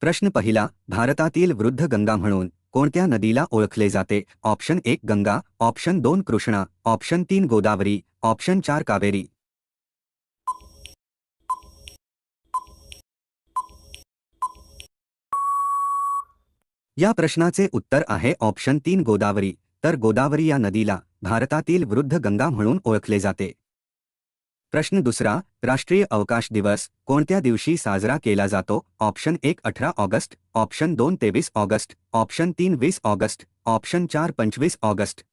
प्रश्न पहिला भारतातील वृद्ध गंगा म्हणून कोणत्या नदीला ओळखले जाते? ऑप्शन एक गंगा ऑप्शन दोन कृष्णा ऑप्शन तीन गोदावरी ऑप्शन चार कावेरी. या प्रश्नाचे उत्तर आहे ऑप्शन तीन गोदावरी. तर गोदावरी या नदीला भारतातील वृद्ध गंगा म्हणून ओळखले जाते. प्रश्न दुसरा राष्ट्रीय अवकाश दिवस कोणत्या दिवशी साजरा केला जातो? ऑप्शन एक अठरा ऑगस्ट. ऑप्शन दोन तेवीस ऑगस्ट. ऑप्शन तीन वीस ऑगस्ट. ऑप्शन चार पंचवीस ऑगस्ट.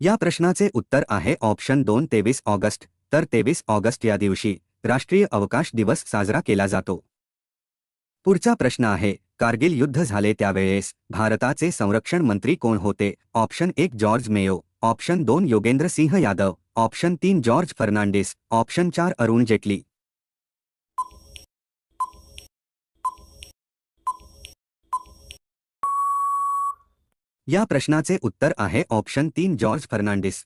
या प्रश्नाचे उत्तर आहे ऑप्शन दोन तेवीस ऑगस्ट. तर तेवीस ऑगस्ट या दिवशी राष्ट्रीय अवकाश दिवस साजरा केला जातो. पुढचा प्रश्न आहे कारगिल युद्ध झाले त्यावेळेस भारताचे संरक्षण मंत्री कोण होते? ऑप्शन एक जॉर्ज मेयो. ऑप्शन दोन योगेंद्र सिंह यादव. ऑप्शन तीन जॉर्ज फर्नांडिस. ऑप्शन चार अरुण जेटली. या प्रश्नाचे उत्तर आहे ऑप्शन तीन जॉर्ज फर्नांडिस.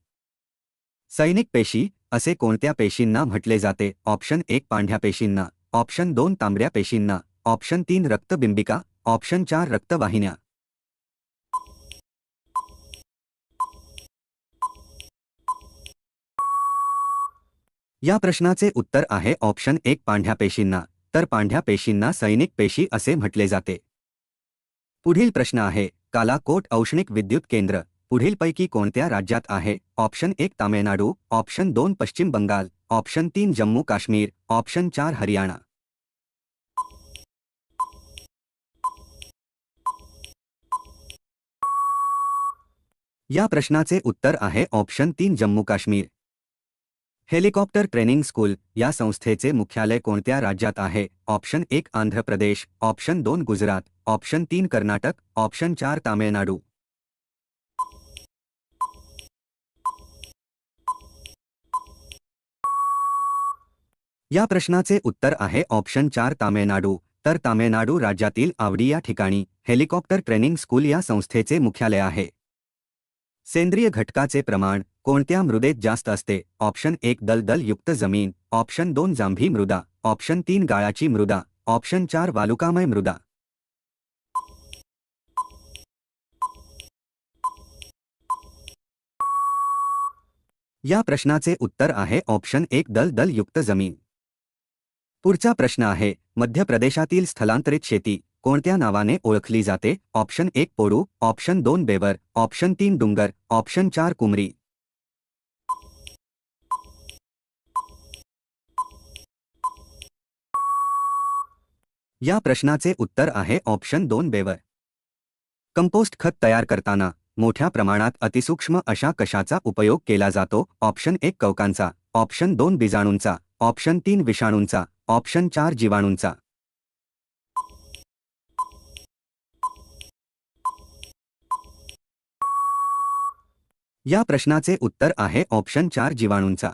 सैनिक पेशी असे कोणत्या पेशींना म्हटले जाते? ऑप्शन एक पांढ्या पेशींना. ऑप्शन दोन तांबड्या पेशींना. ऑप्शन तीन रक्तबिंबिका ऑप्शन चार रक्तवाहिन्या. या प्रश्नाचे उत्तर आहे ऑप्शन एक पांढ्या पेशींना तर पांढ्या पेशींना सैनिक पेशी असे म्हटले जाते. पुढील प्रश्न आहे कालाकोट औष्णिक विद्युत केंद्र पुढीलपैकी कोणत्या राज्यात आहे? ऑप्शन एक तामिळनाडू ऑप्शन दोन पश्चिम बंगाल ऑप्शन तीन जम्मू काश्मीर ऑप्शन चार हरियाणा. या प्रश्नाचे उत्तर आहे ऑप्शन तीन Jammu Kashmir. Helicopter training school या संस्थेचे मुख्यालय कोणत्या राज्यात आहे? ऑप्शन एक आंध्र प्रदेश, ऑप्शन दोन गुजरात, ऑप्शन तीन कर्नाटक, ऑप्शन चार तामिळनाडू. या प्रश्नाचे उत्तर आहे ऑप्शन चार तामिळनाडू. तर तामिळनाडू राज्यातील आवडी या ठिकाणी हेलिकॉप्टर ट्रेनिंग स्कूल या संस्थेचे मुख्यालय आहे. सेंद्रिय घटकाचे प्रमाण कोणत्या मृदेत जास्त असते? ऑप्शन एक दलदलयुक्त जमीन. ऑप्शन दोन जांभी मृदा. ऑप्शन तीन गाळाची मृदा. ऑप्शन चार वालुकामय मृदा. या प्रश्नाचे उत्तर आहे ऑप्शन एक दलदलयुक्त जमीन. पुढचा प्रश्न आहे मध्य प्रदेशातील स्थलांतरित शेती. कोणत्या नावाने ओळखली जाते? ऑप्शन एक पोडू ऑप्शन दोन बेवर ऑप्शन तीन डुंगर ऑप्शन चार कुमरी. या प्रश्नाचे उत्तर आहे ऑप्शन दोन बेवर. कंपोस्ट खत तयार करताना मोठ्या प्रमाणात अतिसूक्ष्म अशा कशाचा उपयोग केला जातो? ऑप्शन एक कवकांचा ऑप्शन दोन बीजाणूंचा ऑप्शन तीन विषाणूंचा ऑप्शन चार जीवाणूंचा. या प्रश्नाचे उत्तर आहे ऑप्शन चार जीवाणूंचा.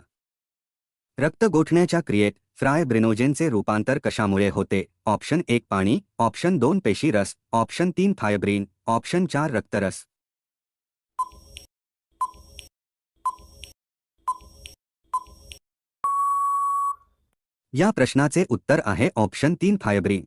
रक्त गोठण्याच्या क्रियेत फ्राय ब्रिनोजेनचे रूपांतर कशामुळे होते? ऑप्शन एक पाणी ऑप्शन दोन पेशी रस ऑप्शन तीन फायब्रीन ऑप्शन चार रक्तरस या प्रश्नाचे उत्तर आहे ऑप्शन तीन फायब्रीन.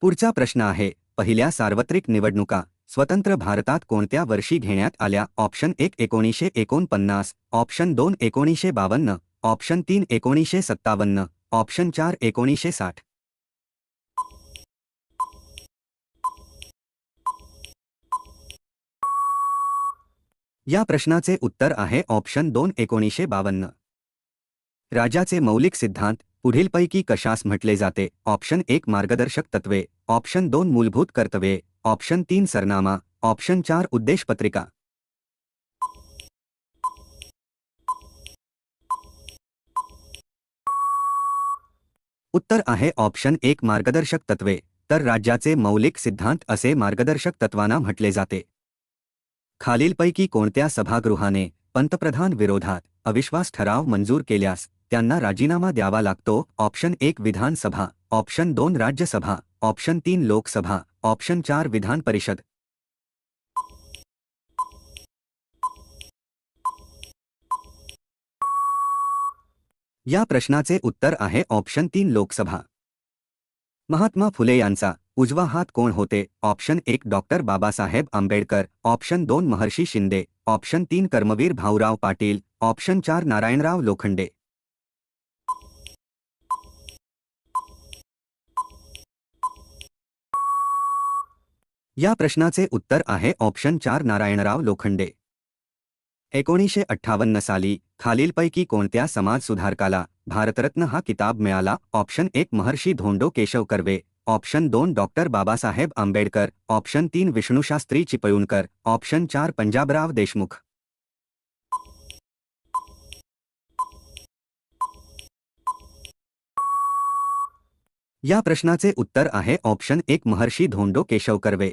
पुढचा प्रश्न आहे पहिल्या सार्वत्रिक निवडणुका. स्वतंत्र भारतात कोणत्या वर्षी घेण्यात आल्या? ऑप्शन एक एकोणीसशे एकोणपन्नास ऑप्शन दोन एकोणीसशे बावन्न ऑप्शन तीन एकोणीसशे सत्तावन्न ऑप्शन चार एकोणीसशे साठ. या प्रश्नाचे उत्तर आहे ऑप्शन दोन एकोणीसशे बावन्न. राजाचे मौलिक सिद्धांत पुढीलपैकी कशास म्हटले जाते? ऑप्शन एक मार्गदर्शक तत्वे. ऑप्शन दोन मूलभूत कर्तव्ये. ऑप्शन तीन सरनामा. ऑप्शन चार उद्देश पत्रिका उत्तर आहे ऑप्शन एक मार्गदर्शक तत्वे. तर राज्याचे मौलिक सिद्धांत असे मार्गदर्शक तत्वांना म्हटले जाते. खालीलपैकी कोणत्या सभागृहाने पंतप्रधान विरोधात अविश्वास ठराव मंजूर केल्यास त्यांना राजीनामा द्यावा लागतो. ऑप्शन एक विधानसभा ऑप्शन दोन राज्यसभा ऑप्शन तीन लोकसभा ऑप्शन चार विधान परिषद. या प्रश्नाचे उत्तर आहे ऑप्शन तीन लोकसभा. महात्मा फुले यांचा उजवा हात कोण होते? ऑप्शन एक डॉक्टर बाबासाहेब आंबेडकर ऑप्शन दोन महर्षी शिंदे ऑप्शन तीन कर्मवीर भाऊराव पाटील ऑप्शन चार नारायणराव लोखंडे. या प्रश्नाचे उत्तर आहे ऑप्शन चार नारायणराव लोखंडे. एकोणीसशे अठ्ठावन्न साली खालीलपैकी कोणत्या समाजसुधारकाला भारतरत्न हा किताब मिळाला? ऑप्शन एक महर्षी धोंडो केशव कर्वे ऑप्शन दोन डॉक्टर बाबासाहेब आंबेडकर. ऑप्शन तीन विष्णुशास्त्री चिपळूणकर. ऑप्शन चार पंजाबराव देशमुख. या प्रश्नाचे उत्तर आहे ऑप्शन एक महर्षी धोंडो केशव कर्वे